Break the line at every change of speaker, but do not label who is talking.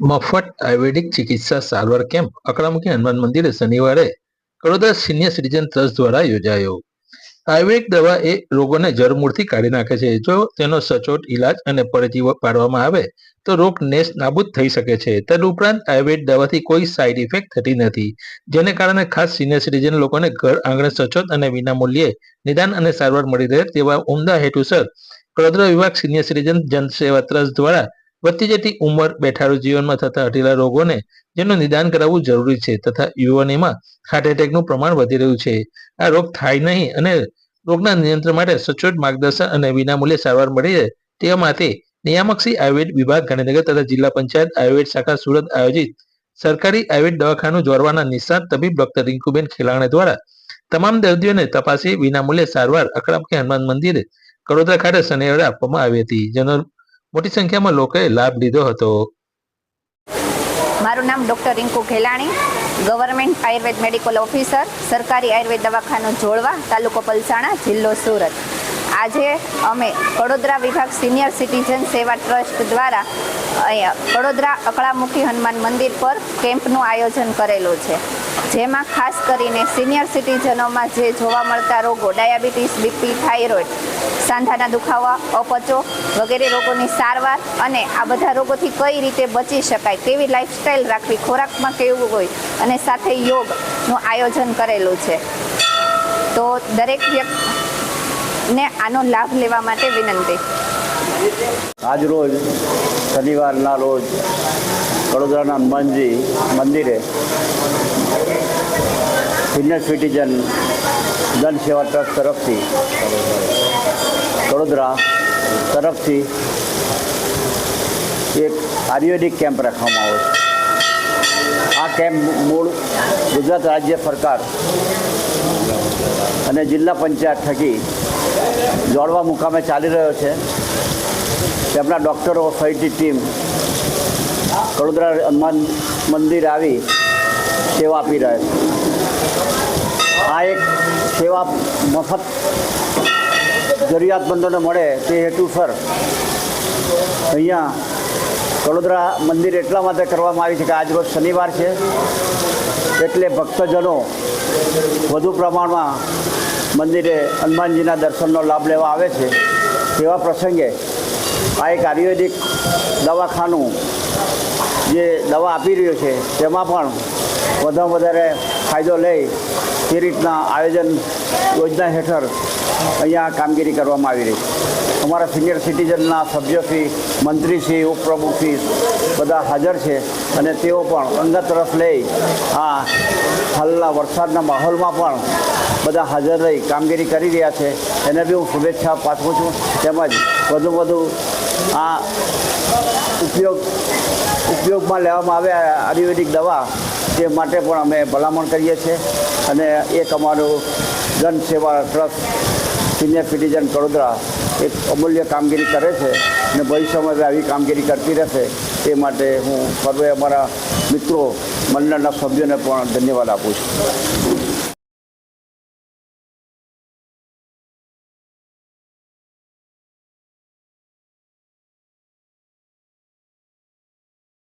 મફત આયુર્વેદિક ચિકિત્સા સારવાર કેમ્પ, અકળામુખી હનુમાન મંદિરે શનિવારે કડોદરા સિનિયર સિટીઝન ટ્રસ્ટ દ્વારા યોજાયો. આયુર્વેદિક દવા એ રોગોને જરમૂળથી કાઢી નાખે છે. જો તેનો સચોટ ઈલાજ અને પરજીવ પાડવામાં આવે, તો રોગ નેસ નાબૂદ થઈ શકે છે. તદુપરાંત આયુર્વેદ દવાથી કોઈ સાઇડ ઇફેક્ટ થતી નથી, જેને કારણે ખાસ સિનિયર સિટીઝન લોકોને ઘર આંગણે સચોટ અને વિનામૂલ્યે નિદાન અને સારવાર મળી રહે તેવા ઉમદા હેતુસર કડોદરા વિભાગ સિનિયર સિટીઝન જનસેવા ટ્રસ્ટ દ્વારા વધતી જતી ઉંમર બેઠાડુ જીવનમાં થતા હઠીલા રોગોને જેનું નિદાન કરાવવું જરૂરી છે તથા યુવાનીમાં હાર્ટ એટેકનું પ્રમાણ વધી રહ્યું છે. આ રોગ થાય નહીં અને રોગના નિયંત્રણ માટે સચોટ માર્ગદર્શન અને વિનામૂલ્યે સારવાર મળી રહે તે માટે નિયામકશ્રી આયુર્વેદ વિભાગ, ગાંધીનગર તથા જિલ્લા પંચાયત, આયુર્વેદ શાખા, સુરત આયોજિત સરકારી આયુર્વેદ દવાખાનું જોડવાના નિષ્ણાત તબીબ ડોક્ટર રિંકુબેન ખેલાણે દ્વારા તમામ દર્દીઓને તપાસી વિનામૂલ્યે સારવાર અકળામખી હનુમાન મંદિરે, કડોદરા ખાતે શનિવારે આપવામાં આવી હતી. જેનો મોટી સંખ્યામાં લોકોએ લાભ લીધો હતો.
મારું નામ doctor Rinku Khelani government Ayurveda medical officer, સરકારી આયુર્વેદ દવાખાનું જોડવા, તાલુકો પલસાણા, જિલ્લો સુરત. આજે અમે વડોદરા વિભાગ સિનિયર સિટીઝન સેવા ટ્રસ્ટ દ્વારા કડોદરા અકળામુખી હનુમાન મંદિર પર કેમ્પનું આયોજન કરેલું છે. જેમાં ખાસ કરીને સિનિયર સિટીઝનોમાં જે જોવા મળતા રોગો, ડાયાબિટીસ, બીપી, થાઇરોઇડ, સાંધાના દુખાવા, અપચો વગેરે રોગોની સારવાર અને આ બધા રોગોથી કઈ રીતે બચી શકાય, કેવી લાઇફસ્ટાઇલ રાખવી, ખોરાકમાં કેવું હોય અને સાથે યોગનું આયોજન કરેલું છે. તો દરેક વ્યક્તિને આનો લાભ લેવા માટે વિનંતી.
આજ રોજ, શનિવારના રોજ વડોદરાના હનુમાનજી મંદિરે સિનિયર સિટીઝન જન સેવા ટ્રસ્ટ તરફથી વડોદરા તરફથી એક આયુર્વેદિક કેમ્પ રાખવામાં આવ્યો છે. આ કેમ્પ મૂળ ગુજરાત રાજ્ય સરકાર અને જિલ્લા પંચાયત થકી જોડવા મુકામે ચાલી રહ્યો છે. તેમના ડૉક્ટરો સહિતની ટીમ, વડોદરા હનુમાન મંદિર આવી સેવા આપી રહ્યા છે. આ એક સેવા મફત જરૂરિયાતમંદોને મળે તે હેતુસર અહીંયા વડોદરા મંદિર એટલા માટે કરવામાં આવી છે કે આજ રોજ શનિવાર છે. એટલે ભક્તજનો વધુ પ્રમાણમાં મંદિરે હનુમાનજીના દર્શનનો લાભ લેવા આવે છે. તેવા પ્રસંગે આ એક આયુર્વેદિક દવાખાનું જે દવા આપી રહ્યું છે, તેમાં પણ વધારે વધારે ફાયદો લઈ તે રીતના આયોજન યોજના હેઠળ અહીંયા કામગીરી કરવામાં આવી રહી છે. અમારા સિનિયર સિટીઝનના સભ્યશ્રી મંત્રીશ્રી ઉપપ્રમુખશ્રી બધા હાજર છે અને તેઓ પણ અંગત રસ લઈ આ હાલના વરસાદના માહોલમાં પણ બધા હાજર રહી કામગીરી કરી રહ્યા છે. એને બી હું શુભેચ્છા પાઠવું છું. તેમજ વધુ વધુ આ ઉપયોગ, ઉપયોગમાં લેવામાં આવે આયુર્વેદિક દવા તે માટે પણ અમે ભલામણ કરીએ છીએ. અને એક અમારું જન સેવા ટ્રસ્ટ સિનિયર સિટીઝન કડોદરા એક અમૂલ્ય કામગીરી કરે છે અને ભવિષ્યમાં આવી કામગીરી કરતી રહેશે તે માટે હું સર્વે અમારા મિત્રો, મંડળના સભ્યોને પણ ધન્યવાદ આપું છું.